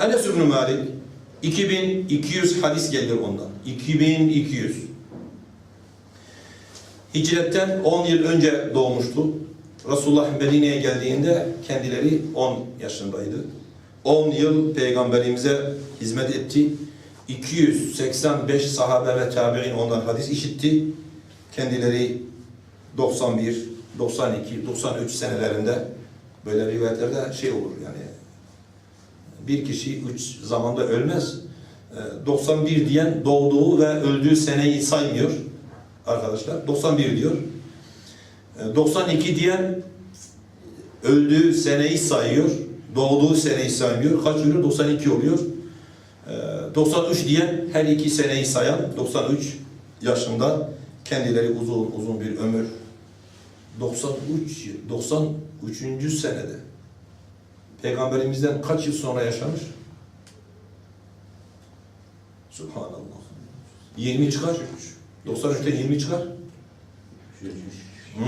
Enes İbn Malik 2200 hadis gelir ondan. 2200. Hicretten 10 yıl önce doğmuştu. Resulullah Medine'ye geldiğinde kendileri 10 yaşındaydı. 10 yıl peygamberimize hizmet etti. 285 sahabe ve tabi'in ondan hadis işitti. Kendileri 91, 92, 93 senelerinde böyle rivayetlerde şey olur yani bir kişi üç zamanda ölmez. Ee, 91 diyen doğduğu ve öldüğü seneyi saymıyor arkadaşlar. 91 diyor. Ee, 92 diyen öldüğü seneyi sayıyor. Doğduğu seneyi saymıyor. Kaç oluyor? 92 oluyor. Ee, 93 diyen her iki seneyi sayan 93 yaşında kendileri uzun uzun bir ömür 93 yıl, 93. senede Peygamberimizden kaç yıl sonra yaşamış? Subhanallah. 20 çıkar. 93'ten 20 çıkar. Hı?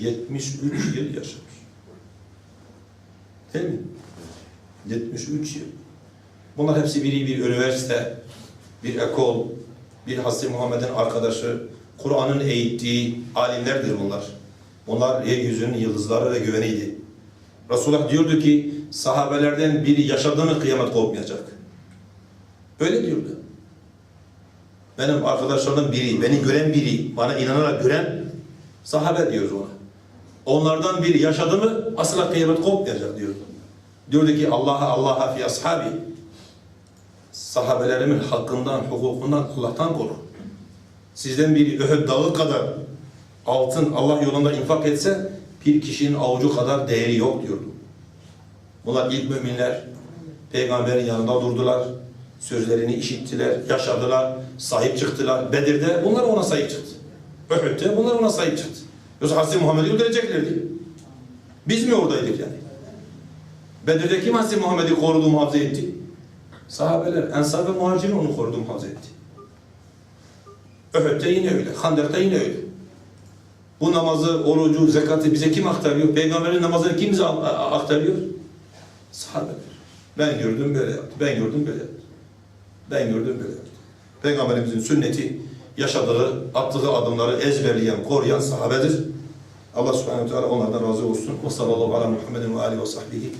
73 yıl yaşamış. Değil mi? 73 yıl. Bunlar hepsi biri bir üniversite, bir ekol, bir Hazreti Muhammed'in arkadaşı, Kur'an'ın eğittiği alimlerdir bunlar. Bunlar yeryüzünün yıldızları ve güveniydi. Resulullah diyordu ki sahabelerden biri yaşadı mı kıyamet kopmayacak. Öyle diyordu. Benim arkadaşlarımdan biri, beni gören biri, bana inanarak gören sahabe diyoruz ona. Onlardan biri yaşadı mı asla kıyamet kopmayacak diyordu. Diyordu ki Allah'a Allah'a fi ashabi sahabelerimin hakkından, hukukundan Allah'tan koru. Sizden biri Öhüd dağı kadar altın Allah yolunda infak etse bir kişinin avucu kadar değeri yok diyordu. Bunlar ilk müminler peygamberin yanında durdular. Sözlerini işittiler, yaşadılar, sahip çıktılar. Bedir'de bunlar ona sahip çıktı. Öhüd'de bunlar ona sahip çıktı. Yoksa Hazreti Muhammed'i öldüreceklerdi. Biz mi oradaydık yani? Bedir'de kim Hazreti Muhammed'i korudu, muhafaza etti? Sahabeler, Ensar ve Muhacirin onu korudu, muhafaza etti. Öhüd'de yine öyle, Handek'te yine öyle. Bu namazı, orucu, zekatı bize kim aktarıyor? Peygamberin namazını kim bize aktarıyor? Sahabeler. Ben gördüm böyle yaptı. Ben gördüm böyle yaptı. Ben gördüm böyle yaptı. Peygamberimizin sünneti, yaşadığı, attığı adımları ezberleyen, koruyan sahabedir. Allah subhanahu teala onlardan razı olsun. Ve sallallahu ala Muhammedin ve alihi ve sahbihi